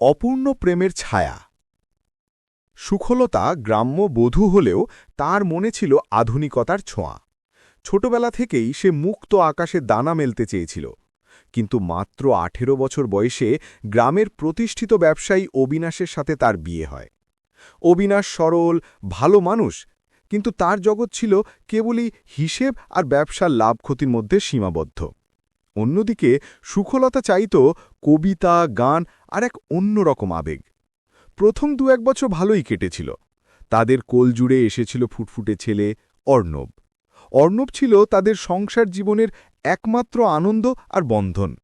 অপূর্ণ প্রেমের ছায়া। সুখলতা গ্রাম্য বধূ হলেও তার মনে ছিল আধুনিকতার ছোঁয়া। ছোটবেলা থেকেই সে মুক্ত আকাশে দানা মেলতে চেয়েছিল। কিন্তু মাত্র আঠেরো বছর বয়সে গ্রামের প্রতিষ্ঠিত ব্যবসায়ী অবিনাশের সাথে তার বিয়ে হয়। অবিনাশ সরল, ভালো মানুষ, কিন্তু তার জগৎ ছিল কেবলই হিসেব আর ব্যবসার লাভ ক্ষতির মধ্যে সীমাবদ্ধ। অন্যদিকে সুখলতা চাইত কবিতা, গান আর এক অন্যরকম আবেগ। প্রথম দু এক বছর ভালোই কেটেছিল। তাদের কোল জুড়ে এসেছিল ফুটফুটে ছেলে অর্ণব। অর্ণব ছিল তাদের সংসার জীবনের একমাত্র আনন্দ আর বন্ধন।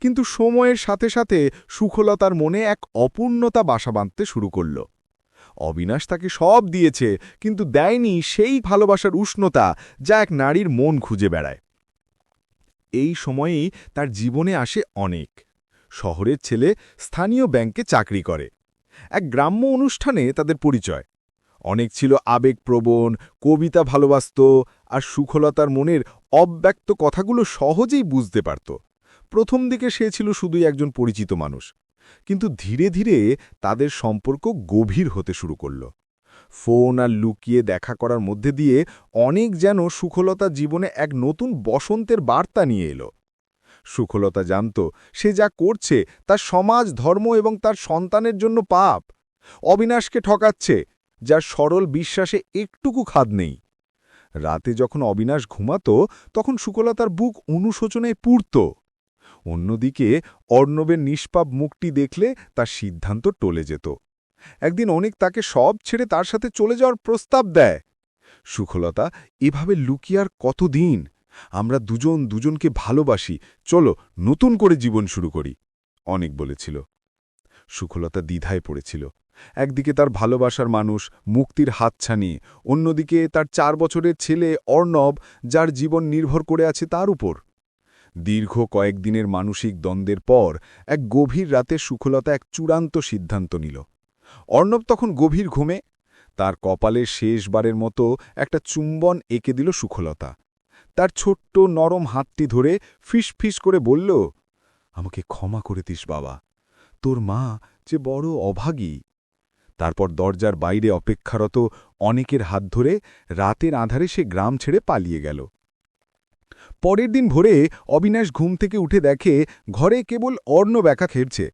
কিন্তু সময়ের সাথে সাথে সুখলতার মনে এক অপূর্ণতা বাসা বাঁধতে শুরু করল। অবিনাশ তাকে সব দিয়েছে, কিন্তু দেয়নি সেই ভালোবাসার উষ্ণতা যা এক নারীর মন খুঁজে বেড়ায়। এই সময়েই তার জীবনে আসে অনেক। শহরের ছেলে স্থানীয় ব্যাংকে চাকরি করে। এক গ্রাম্য অনুষ্ঠানে তাদের পরিচয়। অনেক ছিল আবেগপ্রবণ, কবিতা ভালোবাসত আর সুখলতার মনের অব্যক্ত কথাগুলো সহজেই বুঝতে পারত। প্রথম দিকে সে ছিল শুধুই একজন পরিচিত মানুষ। কিন্তু ধীরে ধীরে তাদের সম্পর্ক গভীর হতে শুরু করল। ফোন আর লুকিয়ে দেখা করার মধ্যে দিয়ে অনেক যেন সুখলতা জীবনে এক নতুন বসন্তের বার্তা নিয়ে এলো। সুখলতা জানত, সে যা করছে তার সমাজ, ধর্ম এবং তার সন্তানের জন্য পাপ। অবিনাশকে ঠকাচ্ছে, যার সরল বিশ্বাসে একটুকু খাদ নেই। রাতে যখন অবিনাশ ঘুমাত, তখন সুকলতার বুক অনুশোচনায় পুড়ত। অন্যদিকে অর্ণবের নিষ্পাপ মুখটি দেখলে তার সিদ্ধান্ত টলে যেত। একদিন অনেক তাকে সব ছেড়ে তার সাথে চলে যাওয়ার প্রস্তাব দেয়। সুখলতা, এভাবে লুকিয়ার কতদিন? আমরা দুজন দুজনকে ভালোবাসি, চলো নতুন করে জীবন শুরু করি, অনেক বলেছিল। সুখলতা দ্বিধায় পড়েছিল। একদিকে তার ভালোবাসার মানুষ মুক্তির হাতছানি, অন্যদিকে তার চার বছরের ছেলে অর্ণব, যার জীবন নির্ভর করে আছে তার উপর। দীর্ঘ কয়েকদিনের মানসিক দ্বন্দ্বের পর এক গভীর রাতে সুখলতা এক চূড়ান্ত সিদ্ধান্ত নিল। অর্ণব তখন গভীর ঘুমে, তার কপালে শেষবারের মতো একটা চুম্বন এঁকে দিল সুখলতা। তার ছোট্ট নরম হাতটি ধরে ফিস করে বলল, আমাকে ক্ষমা করে দিস বাবা। তোর মা যে বড় অভাগী। তারপর দরজার বাইরে অপেক্ষারত অনেকের হাত ধরে রাতের আধারে সে গ্রাম ছেড়ে পালিয়ে গেল। পরের দিন ভোরে অবিনাশ ঘুম থেকে উঠে দেখে ঘরে কেবল অর্ণ ব্যাকা খেরছে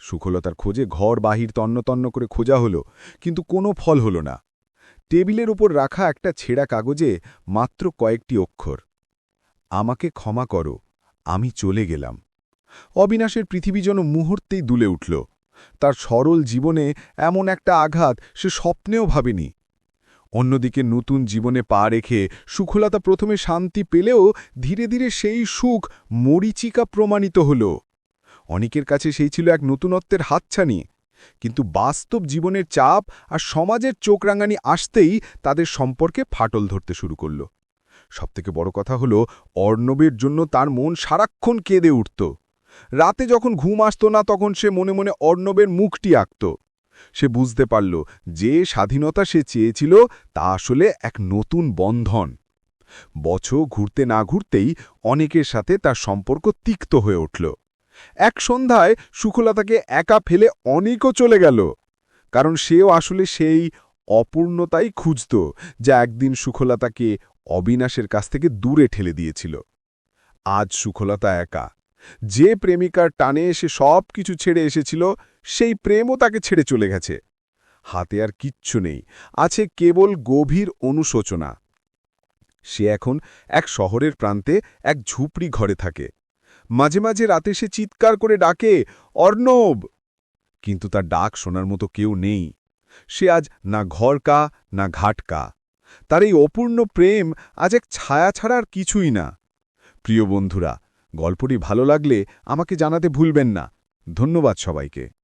সুখলতার খোঁজে ঘর বাহির তন্নতন্ন করে খোঁজা হলো, কিন্তু কোনো ফল হল না। টেবিলের উপর রাখা একটা ছেঁড়া কাগজে মাত্র কয়েকটি অক্ষর। আমাকে ক্ষমা করো, আমি চলে গেলাম। অবিনাশের পৃথিবী যেন মুহূর্তেই দুলে উঠল। তার সরল জীবনে এমন একটা আঘাত সে স্বপ্নেও ভাবেনি। অন্যদিকে নতুন জীবনে পা রেখে সুখলতা প্রথমে শান্তি পেলেও ধীরে ধীরে সেই সুখ মরিচিকা প্রমাণিত হল। অনেকের কাছে সেই ছিল এক নতুনত্বের হাতছানি। কিন্তু বাস্তব জীবনের চাপ আর সমাজের চোখ রাঙানি আসতেই তাদের সম্পর্কে ফাটল ধরতে শুরু করল। সবথেকে বড় কথা হল, অর্ণবের জন্য তার মন সারাক্ষণ কেঁদে উঠত। রাতে যখন ঘুম আসত না, তখন সে মনে মনে অর্ণবের মুখটি আঁকত। সে বুঝতে পারল, যে স্বাধীনতা সে চেয়েছিল, তা আসলে এক নতুন বন্ধন। বছর ঘুরতে না ঘুরতেই অনেকের সাথে তার সম্পর্ক তিক্ত হয়ে উঠল। এক সন্ধ্যায় সুখলতাকে একা ফেলে অনেকও চলে গেল। কারণ সেও আসলে সেই অপূর্ণতাই খুঁজত, যা একদিন সুখলতাকে অবিনাশের কাছ থেকে দূরে ঠেলে দিয়েছিল। আজ সুখলতা একা। যে প্রেমিকার টানে এসে সব কিছু ছেড়ে এসেছিল, সেই প্রেমও তাকে ছেড়ে চলে গেছে। হাতে আর কিচ্ছু নেই, আছে কেবল গভীর অনুশোচনা। সে এখন এক শহরের প্রান্তে এক ঝুপড়ি ঘরে থাকে। মাঝে মাঝে রাতে সে চিৎকার করে ডাকে, অর্ণব! কিন্তু তার ডাক শোনার মতো কেউ নেই। সে আজ না ঘরকা, না ঘাটকা। তার এই অপূর্ণ প্রেম আজ এক ছায়া ছাড়ার কিছুই না। প্রিয় বন্ধুরা, গল্পটি ভালো লাগলে আমাকে জানাতে ভুলবেন না। ধন্যবাদ সবাইকে।